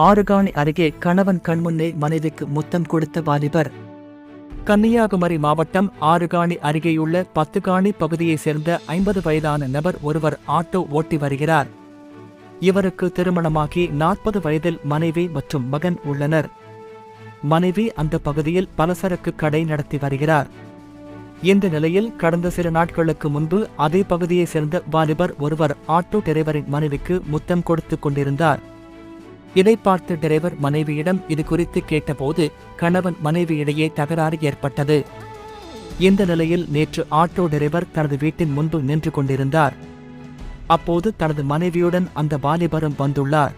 ஆறுகாணி அருகே கணவன் கண்முன்னே மனைவிக்கு முத்தம் கொடுத்த வாலிபர். கன்னியாகுமரி மாவட்டம் ஆறுகாணி அருகேயுள்ள பத்துகாணி பகுதியைச் சேர்ந்த ஐம்பது வயதான நபர் ஒருவர் ஆட்டோ ஓட்டி வருகிறார். இவருக்கு திருமணமாகி நாற்பது வயதில் மனைவி மற்றும் மகன் உள்ளனர். மனைவி அந்த பகுதியில் பலசரக்கு கடை நடத்தி வருகிறார். இந்த நிலையில் கடந்த சில நாட்களுக்கு முன்பு அதே பகுதியைச் சேர்ந்த வாலிபர் ஒருவர் ஆட்டோ டிரைவரின் மனைவிக்கு முத்தம் கொடுத்துக் கொண்டிருந்தார். இதை பார்த்த டிரைவர் மனைவியிடம் இது குறித்து கேட்டபோது கணவன் மனைவியிடையே தகராறு ஏற்பட்டது. இந்த நிலையில் நேற்று ஆட்டோ டிரைவர் தனது வீட்டின் முன்பு நின்று கொண்டிருந்தார். அப்போது தனது மனைவியுடன் அந்த வாலிபரும் வந்துள்ளார்.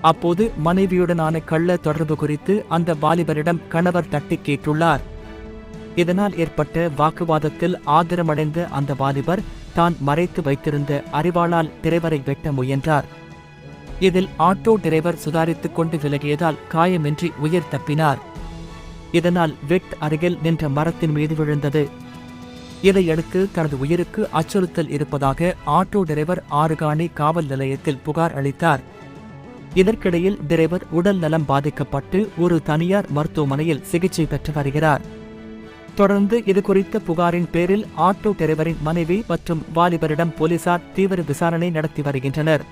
அப்போது மனைவியுடனான கள்ள தொடர்பு குறித்து அந்த வாலிபரிடம் கணவர் தட்டி கேட்டுள்ளார். இதனால் ஏற்பட்ட வாக்குவாதத்தில் ஆத்திரமடைந்த அந்த வாலிபர் தான் மறைத்து வைத்திருந்த அறிவாளால் டிரைவரை வெட்ட முயன்றார். இதில் ஆட்டோ டிரைவர் சுதாரித்துக் கொண்டு விலகியதால் காயமின்றி உயிர் தப்பினார். இதனால் வெட் அருகில் நின்ற மரத்தின் மீது விழுந்தது. இதையடுத்து தனது உயிருக்கு அச்சுறுத்தல் இருப்பதாக ஆட்டோ டிரைவர் ஆறுகாணி காவல் நிலையத்தில் புகார் அளித்தார். இதற்கிடையில் டிரைவர் உடல் நலம் பாதிக்கப்பட்டு ஒரு தனியார் மருத்துவமனையில் சிகிச்சை பெற்று வருகிறார். தொடர்ந்து இதுகுறித்த புகாரின் பேரில் ஆட்டோ டிரைவரின் மனைவி மற்றும் வாலிபரிடம் போலீசார் தீவிர விசாரணை நடத்தி வருகின்றனர்.